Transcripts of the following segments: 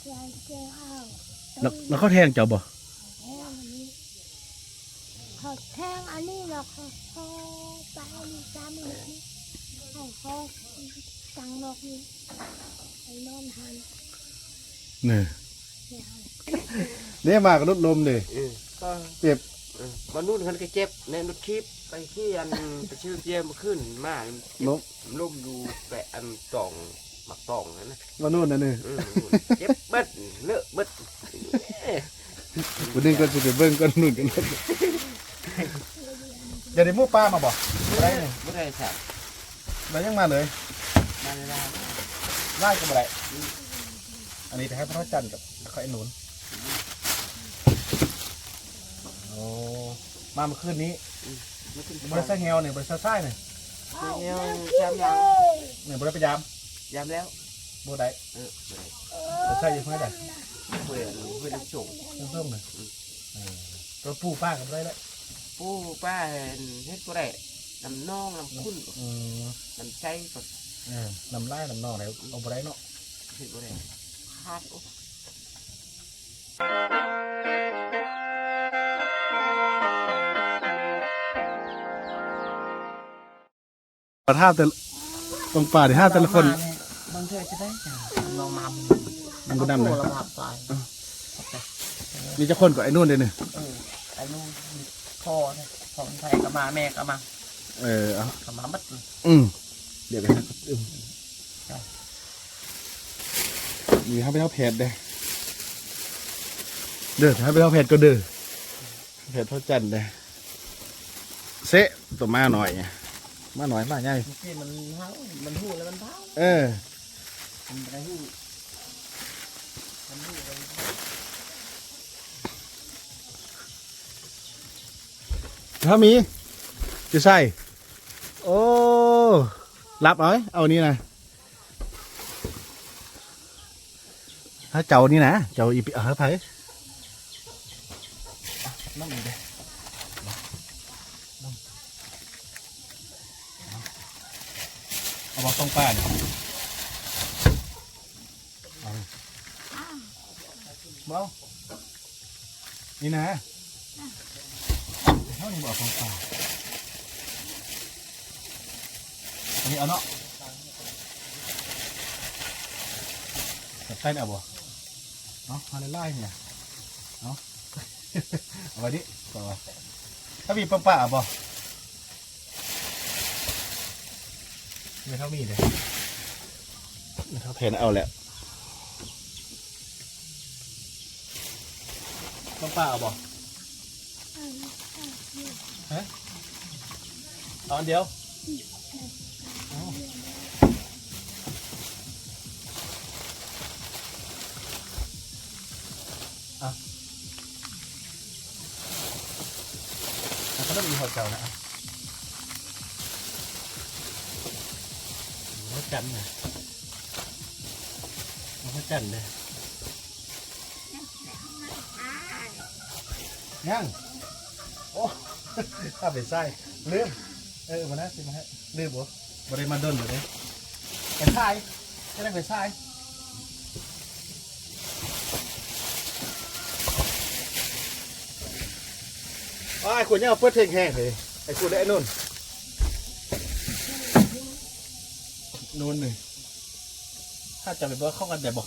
ใจเจ้าเอาแล้วแล้วเขาแทงเจ้าบ่แทงอันนี้เขาแทงอันนี้แล้วเขาเขาไปอันนี้ซ้ำอีกทีให้เขาตังนกนี่ไอ้นอนหันนี่เนี่ยเนี่ยมากระนุดลมเลยเออก็เจ็บเออมานู่นคันก็เจ็บในนุดคลิปไปที่อันไปชื่อเจียมขึ้นมาลมล่มอยู่แปะอันตอง หมักตองนั่นนะมานู่นนะนี่เออนู่นเจ็บเบิดเลอะเบิดเอ้ยวันนี้ก็จะไปเบิ่งกันนู่นกันอย่าได้มู่ป้ามาบ่ได้นี่ไม่ได้สับได้ยังมาเลยมาเลยนะไล่ก็บ่ได้อันนี้แต่ให้พระจันทร์กับข้อยหนุนโอ้มาเมื่อคืนนี้ไม่ขึ้นบริษัทเฮลเนี่ยบริษัทไส้เนี่ยเอาเงี้ยแล้วยามคิดเลยยามเนี่ยบริษัทพยายาม ยามแล้วโบได้เออบ่ได้บริษัทยังไม่ได้เพื่อนเพื่อนส่งเพิ่มๆเลยเออตัวปู่ป้ากับได้แล้วผู้ป้าเห็นเฮ็ดก็ได้น้ำน่องน้ำคุ้นอืมน้ำใช้ก็เออน้ำลายน้ำนองอะไรเอาบ่ได้เนาะเฮ็ดก็ได้คาดโอ้ประท่าแต่ละตรงป่าที่ห้าแต่ละคนบา งเทื่อจะได้จ้ะลองนำมันก็ดำเลยระดับไปมีเจ้าคนกับไอ้นู่นเด้เนี่ยเออไอ้นู่นพ่อเนี่ยพ่อคนไทยก็มาแม่ก็มา เออเอาก็มาบัดเลยอืมเดี๋ยวไปหาอืมมีให้ไปเท่าเพจเด้เด้อถ้าไปเท่าเพจก็เด้อเพจเท่าจันเด้เซะตัวมาหน่อยมาหน่อยมาใหญ่เมื่อกี้มันเท้ามันหูแล้วมันเท้าเออันอะไรหูมันหูอะไรถ้ามีจะใส่โอ้รับเอาไว้เอานี่นะถ้าเจ้านี่นะเจ้าอีปีเออไป น้องอีกเลย เอามาต้องป้าเนี่ยเอาเบา นี่นะเท่านี้บอกต้องป้าอันนี้เอาเนาะจับใส่เนี่ยเอาบ่เนาะมาไล่ๆเนี่ยเอาเอาไว้ดิต่อถ้ามีป้าป้าเอาบ่ไม่เท่ามีเลยไม่เท่าเพนเอาแหละ ป้าป้าเอาบ่ฮะเอาอันเดียวเอาอะอะเขาต้องมีหัวเจ้านะอะหัวจันทร์นะหัวจันทร์เลย ยังโอ้ข้าไปใส่ลืมเออมานะสิมาฮะลืมบ่บริมาดนอยู่เลยไปใส่ไม่ได้ไปใส่ไอ้ขวดเนี่ยเอาเปิดเพลงแห้งเลยไอ้ขวดได้นุ่นนุ่นหนึ่ถ้าจะไปบอกเข้ากันแต่บอก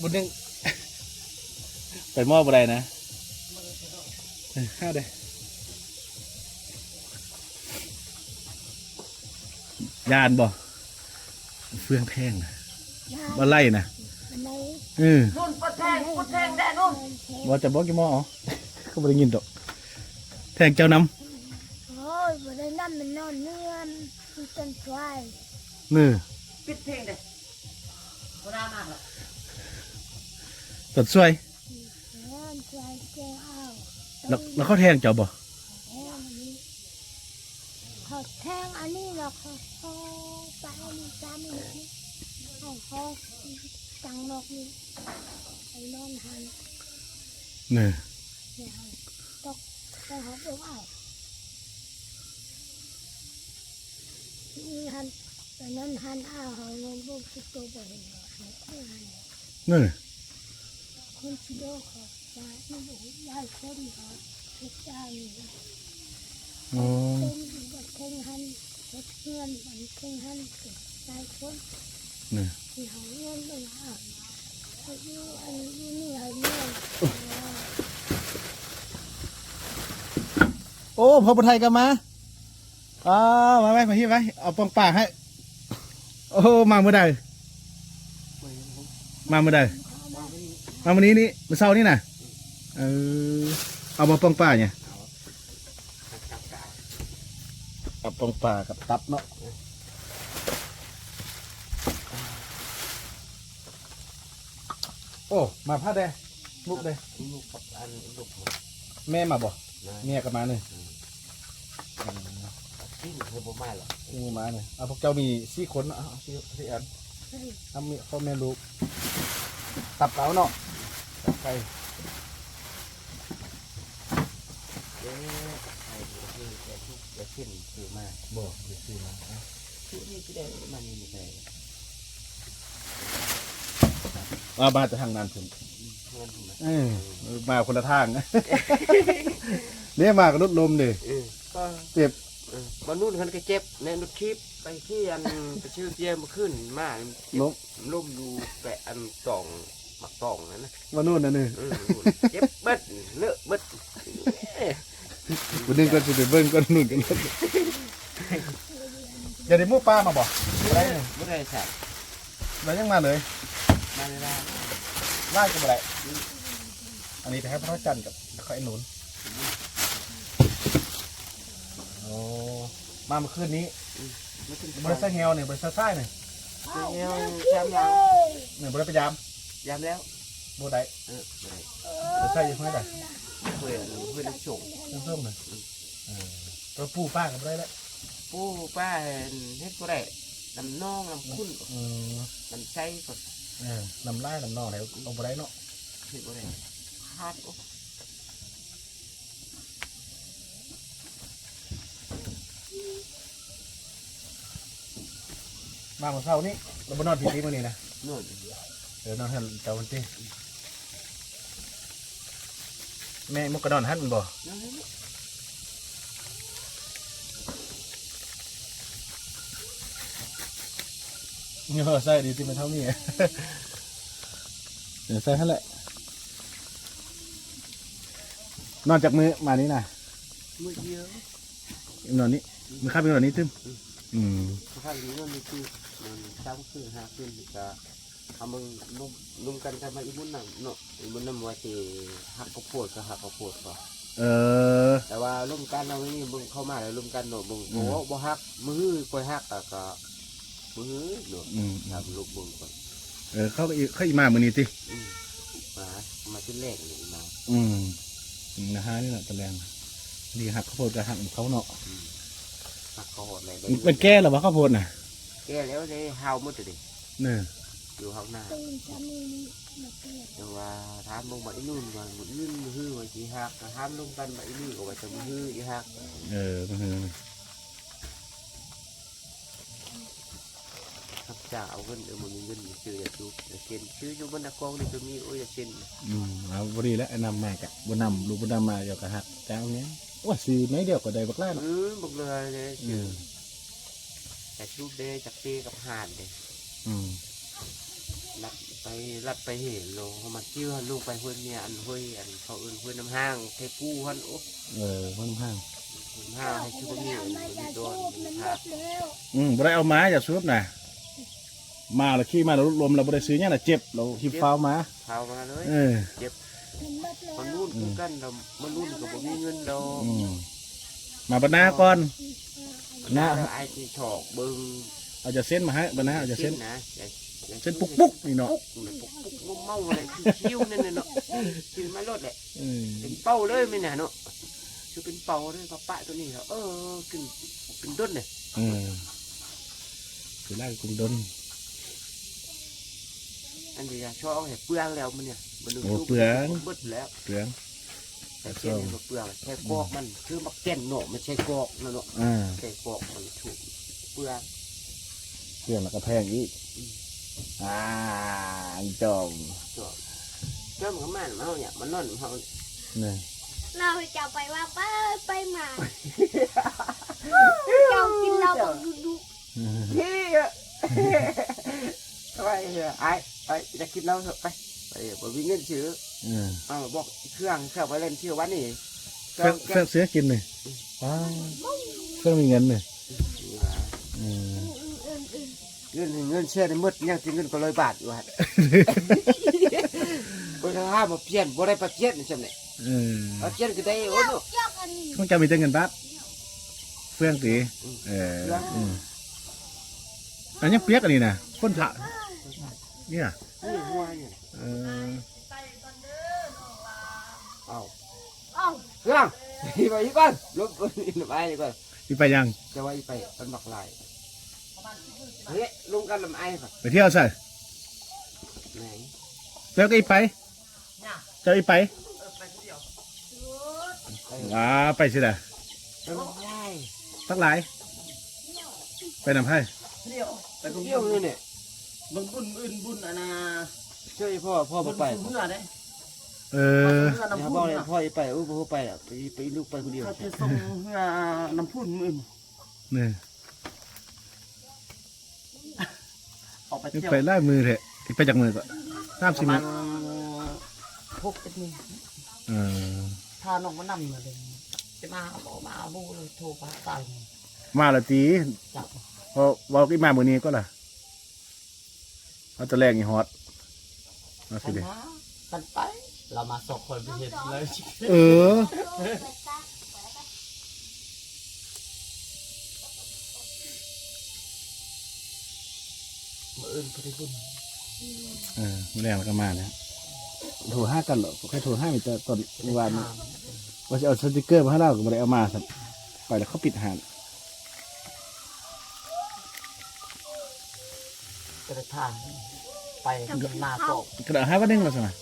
บุญนึงไปมอบอะไรนะ เออห้าเด้ยานบ่เฟืองแพงนะบ่ไล่นะอันไหนเออนุ่นปดแทงปดแทงแน่นุ่นบ่จะบอกกี่หมออ๋อเขาบ่ได้ยินดอกแทงเจ้านโอ้ยบ่ได้นั่นมันนอนเนื่อนมันเป็นควายำนี่ปิดเพลงเลยก็น่ามากเลยตัดสวย นอนควายเจ้าเอา แล้วแล้วเขาแทงเจ้าบ่เขาแทงอันนี้แล้วเขาเขาไปอันนี้ซ้ำอีกทีให้เขาตังนกนี่ไอ้นอนหันนี่เนี่ยตกไปหาลูกเอานี่หันตอนนั้นหันเอาเขาเงินพวกสิบตัวบ่เห็นหรอกหันนนี่คนชิโดเขา จะไม่รู้ได้คนเขาทุกอย่างเลยอ๋อเป็นแบบเพ่งหันเฮ็ดเงินมันเพ่งหันเกิดได้คนเนี่ยที่เขาเงินไปหาเขาอยู่อันนี้นี่เขาเงินโอ้พอปไทยก็มาอ่ามาไว้มาที่ไว้เอาปองป่าให้โอ้มาเมื่อใดมาเมื่อใดมาวันนี้นี่เมื่อเช้านี่น่ะ เออเอามาป้องป่าเนี่ยเอาปองป่ากับตับเนาะโอ้มาพาแดมุกเลยลูกกับอันลูกแม่มาบ่เมียก็มาเลยกินเธอบ่มาหรอกงูมาเลยเอาพวกเจ้ามีสี่คนเอาสี่สี่อันทำมีพ่อแม่ลูกตับเก๋าเนาะตับไก่ เอ๊ะไอ้ที่แกทุกแก ขึ้นคือมาบ่เดี๋ยวซื้อมาเอาที่นี่ที่ได้มันนี่ไม่ใช่เอามาจะทางนั้นถึงเงินถูกไหมเออมาคนละทางเนี่ยมากับรถลมดิเออก็เจ็บเออมานู่นคันก็เจ็บในนุชคลิปไปที่อันไปชื่อเจียมมาขึ้นมาเจ็บล้มล่มดูแปะอันตองหมักตองนั่นนะมานู่นนะนี่เออนู่นเจ็บเบิดเลอะเบิดเอ้ย วันนึงก็จะไปเบิ้งก็นู่นกันแล้วอย่าได้มู่ป้ามาบ่อะไรเนี่ยไม่ได้ใส่เรายังมาเลยมาเลยได้ไล่กันไปเลยอันนี้ไปให้พระจันทร์กับข้อยหนุนโอ้มาเมื่อคืนนี้ไม่ถึงบริษัทเฮลเนี่ยบริษัทใต้เนี่ยเงี้ยวแชมป์ยังเนี่ยบริษัทพยายามยามแล้วโบได้เออไม่ได้บริษัทยังไม่ได้เพื่อนเพื่อนส่งเพิ่มเพิ่มเลยเออตัวปู่ป้ากับได้แล้วปูป้าเฮ็ดบ่ได้ลำน้องลำคุ้นเออลำไส้ก็เออลำไล่ลำนองแล้วเอาบ่ได้เนาะเฮ็ดบ่ได้ฮาดโอ้มาเมื่อเช้านี้เราบนนอนผิดที่มื่อนี้นะนู่นเออนอนให้เจ้าวันที่ แม่มุกกระนอนฮัดมันบ่เงาใส่ดีที่มันเท่านี้เดี๋ยวใส่ให้แหละนอนจากมือมานี้นะมือเดียวนอนนี้มือข้าเป็นนอนนี้ตึ้มอืมสภาพนี้มันมีคือมันซ้ำคือหาขึ้นก็นุ่มนุ่มกันกันมาอีบุญน่ะเนาะ อีบุญน่ะว่าสิหักกระโพดก็หักกระโพดก็เออ แต่ว่าร่วมกันเราไม่มีมึงเข้ามาแล้วร่วมกันเนาะมึงอืบ่มบ่ฮักมือปล่อยฮักอะก็มือเนาะอืมทำลูกมึงก่อนเออเขาก็อีเขาอีมามือนี้ติอืมมามาที่แรกเลยมาอืมนะฮะนี่แหละตะแรงดีหักข้าวโพดกับหักของเขาเนาะฮักเขาหดเลยมันแก้หรอวะข้าวโพดน่ะแก่แล้วเลยเฮาหมดเลยเนี่ย อยู่ข้างหน้าตื่นจำนี่มาเกิดแต่ว่าถามลงมาอีนู่นว่ามืออื่นมือฮื้อว่าสิฮักก็ถามลงกันมาอีนี่ก็ว่าจะมือฮื้ออีฮักเออมันคือฮักจ่าเอาเงินเอามือมีเงินซื้ออย่าดูอย่าเช่นซื้ออยู่บนตะกองนี่ก็มีโอ้ยอย่าเช่นอืมเอาบรีแล้วไอ้นำมากะบนำลูกบนำมาเดี๋ยวกะหักจ้างเนี้ยว่าซื้อไหนเดียวก็ได้บักล้าเอเนาะอบอกเลยเลยอืซื้อมแต่ชูเดจากเตกับหานเด้อืม ลัดไปลัดไปเห็นลงเขามาจิ้วหันลงไปห้วยเมียอันห้วยอันเขาเอื่นห้วยน้ำห้างเทกู้หันโอ้เออมันห้างน้ำห้างให้ชูเมียเอาอันมานี้อย่าโดสูนบมันหมหักดแล้วอืมบ่ได้เอาไม้อย่าซุบนะมาแล้วขี่มาแล้วลมเราบ่ได้ซื้อเนี่ยน่ะเจ็บเราหิบฟ้าวมาเผามาเลยเออมันหมดแล้วมันรุ่นคือกันเรามันรุ่นก็บ่มีเงินเราอืมมาบรรณาก่อนหน้าไอ้ที่ถอกเบิ่งเอาจะเส้นมาให้บรรณาเอาจะเส้นนะอย่าอย่า เส้นปุกปุกๆนี่เนาะ ปุกปุกปุกงมเมาอะไรคือคิ้วนั่นน่ะเนาะคิ้วมาลดแหละเออเป็นเป้าเลยไม่น่ะเนาะคือเป็นเป้าเลยปะปะตัวนี้เหรอเออขึ้นเป็นด้นเลยเออคือไล่กรุงดนอันนี้ชอบเอาให้เปลืองแล้วมันเนี่ยมันดูโอ้เปลืองเบิดแล้วเปลืองแต่เส้นนี่บ่เปลืองแค่กอกมันคือมักแก่นเนาะมันใช่กอกนะเนาะอ่าแค่กอกมันถูกเปลืองเปลืองแล้วก็แพงอีก อ่าจอมก็เจ้ามันก็มันเฮาเนี่ยมันนอนเฮานี่ยเราจะไปว่าไปไปมาเจ้ากินเราบอกดูดูอืมเฮ้ยไปเถอะไอ้ไปจะกินเหล้าเถอะไปไปบ่มีเงินซื้ออืมเอาบอกเครื่องเครื่องไปเล่นเชื่อวันนี้เครื่องงเฟื่องเสียกินเลยว้าวเฟื่องมีเงินเลยอืม เงินเงินเชื่อในมืดยังจะเงินก็ร้อยบาทอยู่ฮะบ่ได้ห้ามมาเปลี่ยนบ่ได้ไปเปลี่ยนใช่ไหมเออเอาเปลี่ยนก็ได้โอ้โหเจ้ากันนี่ต้องจะมีแต่เงินบาทเฟื่องตีเอออืมอันนี้เปียกอันนี้นะคนผ่าเนี่ยนี่หัวเนี่ยเออเอาเอ้าเครื่องไปอีกก่อนลบลบไปอีกก่อนอีไปยังจะว่าอีไปมันบักลาย เฮ้ยลุงกันลำไอ้ป่ะไปเที่ยวใส่ไหนแล้วก็อีไปเจ้าอีไปไปว้าไปสิล่ะไปลำไอ้ตักหลาย ไปนำให้เที่ยวนี่เนี่ยบางบุญอื่นบุญอันน่ะช่วยพ่อพ่อบุบ่ญไปเมื่อได้เออเมื่ออย่าน้ำบพุ่อกนเลยน่ะพ่ออีไปอู้พ่อไปอะไปไปลูกไปคนเดียวเขาจะส่งเมื่อน้ำพุ่นมื่นนี่ ออกไปนี่เที่ยวไปไล่มือเถอะอีไปจากมือก่อนสามปสิบระมืมาอณหกเจ็ดนี่เออพาน้องมานำมาเลยจะมาบอกมาเอาบูเลยโทรไปตายมาละตีจับพอบอกอีมามือนี้ก็ล่ะเอาแตะแรงอีฮอตมากัสินเดมากันไป เรามาสอบคนไปเห็นเลย เออ ออื่นไปได้บุญเออมือแรงแล้วก็มาแล้วโทรห้ากันเหรอแค่โทรห้ามีแต่ตอนเมื่อวานนี้ถามว่าจะเอาสติกเกอร์มาให้เราก็ไม่ได้เอามาสักไปแล้วเขาปิดหานกระทางไปกินหน้าโต๊ะกระดาษห้าวันหนึงเหรอสนะ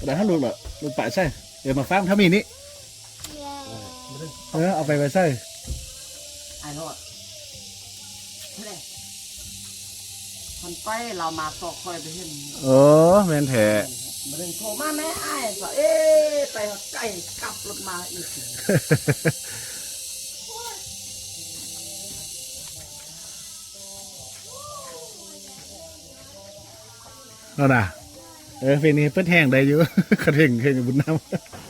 กระดาษห้าลูกเหรอลูกปะใส่เดี๋ยวมาฟังถ้ามีนี้แย่เออเอาไปไว้ใส่ไอ้โนดนี่ คนไปเรามาสอบคอยไปเห็นโอ้แมนแท้มาเดินโทรมาแม่ไอ้ายบอกเอ๊ะไปไก่กลับรถมาอีกเอาน่ะเออเพลงนี้เปิดแห้งได้อยู่ กระเท่งเพลงบุญน้กิ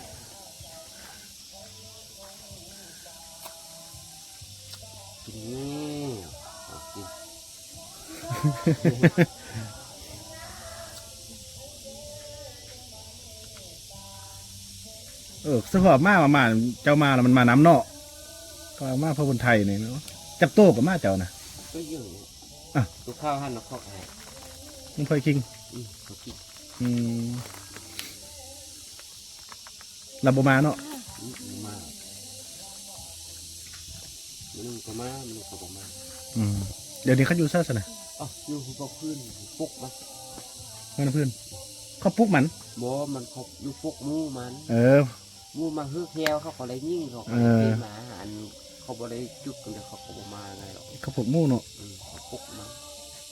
เออสภาพมามามาเจ้ามาแล้วมันมาน้ำเนาะก็เอามาพระบนไทยเนี่ยเนาะจับโต้กับมาเจ้านะก็อยู่เนี่ยอะตัวข้าวหั่นเอาข้าวไข่มึงเคยคิงอืมเขากินอืมลาบมาเนาะอืมมามันก็มามันก็บ่มาอืมเดี๋ยวนี้เขาอยู่ซ่าสนะ อ๋ออยู่หุบเอาขึ้นปุกมันเพื่อนเพื่อนเขาปลุกมันบ่มันเขาอยู่ปุกหมูมันเออ หมูมาฮือแควเขาก็เลยยิ่งเขาก็เอเลยอเป็นหมาอันเขาบ่ได้จุกกันเลยเขาก็บ่มาไงหรอกเขาปลุกหมู่เนาะอืมเขาปุกมัน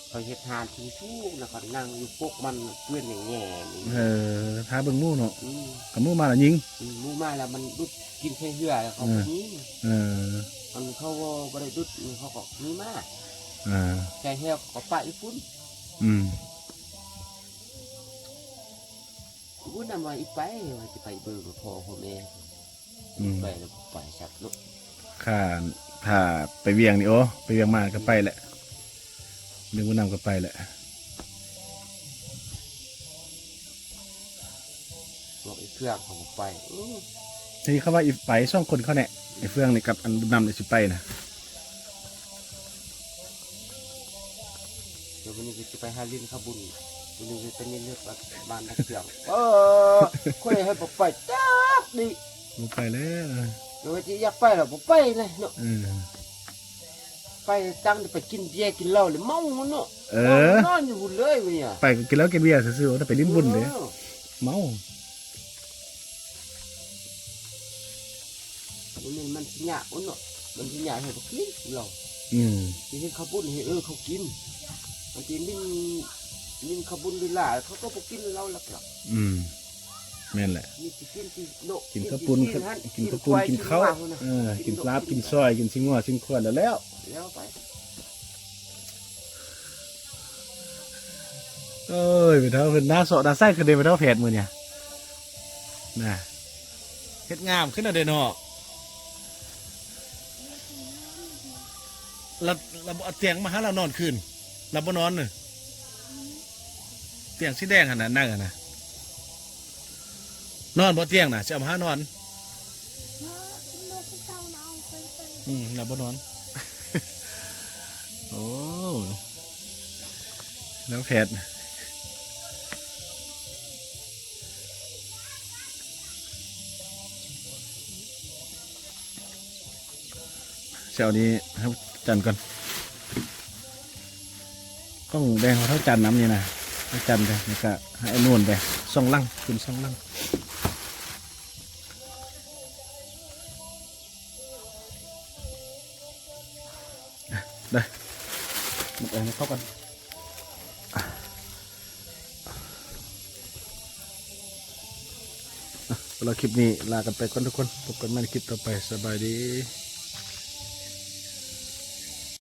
เขาเฮ็ดทานทิ้งชู้แล้วก็นั่งอยู่ปุกมันเพื่อนอย่างแง่นี่เออท้าเบิ่งหมู่เนาะอืมกับหมู่มาแล้วยิง อืมหมูมาแล้วมันดุดกินแค่เหือแล้วเขาก็ยิงเออมันเขาบ่บ่ได้ดุดเขาก็มีมา อ่าแค่เหี่ยวเขาปะอีฟุ้นอืมอีฟุ้นน่ะมาอีไปว่าจะไปเบิ่งกับพ่อพ่อแม่อืมไปแล้วไปสับลูกข้าถ้าไปเวียงนี่โอ้ไปเวียงมาก็ไปแหละเรื่องบุญนำก็ไปแหละบอกอีเครื่องเขาก็ไปอื้อทีนี้เขาว่าอีไปสองคนเขาเนี่ยไอ้เฟืองนี่กับอันบุญนำเนี่ยสิไปนะ ดี๋ยววันนี้ก็จะไปหาลินข้าวบุญวันนี้จะเป็นเลือกบ้านนักเครื่องเออค่อยให้ผมไปจักดิบ่ไปแล้วเดี๋ยวจะอยากไปหรอผมไปเลยเนาะเออไปตั้งไปกินเบียร์กินเหล้าเลยเมาเนาะเออนอนอยู่เลยเว้ยอะไปก็กินแล้วกินเบียร์ซื่อๆแต่ไปลิ้นบุญเลยออเมาวันนี้มันสิหยาอุ่นเนาะมันสิหยาให้เขากินเหล้าอืมที่เห็นเขาพูดให้เออเขากิน บางทีนี่นิ่มขบุญลีลาเขาก็บ่กินเหล้าหลักอืมแม่นแหละๆมีสิกินที่โนกินข้าวปุ้นที่หั่กินข้าวปุ้นกินข้าวควยเออกินปลากินซอยกินชิงงัวชิงขวดแล้วแล้วแล้วไปเอ้ยไปเท่าเป็นหน้าโสดหน้าไส้คือเดินไปเท่าเพจมือเนี่ยน่ะเฮ็ดงามขึ้นอะเดนเนาะเราเราเอาเตียงมาหาเรานอนคืน เราบ่นอนเลยเตียงสีแดงขนาดนั่งอะนะนอนบ่เตียงน่ะจะเอามาหานอนเนาะเมื่อที่เจ้าเอาไปไปอืมเราบ่นอน โอ้แล้วเพจเช้านี้ครับจันก่อน กล้องแดงเขาเท่าจันน้ำนี่นะเท่าจันไปแล้วก็ให้นู่นไปส่องลังขึ้นส่องลังได้หมดแรงเข้ากันอะอะสำหรับคลิปนี้ลากันไปก่อนทุกคนพบกันใหม่คลิปต่อไปสบายดี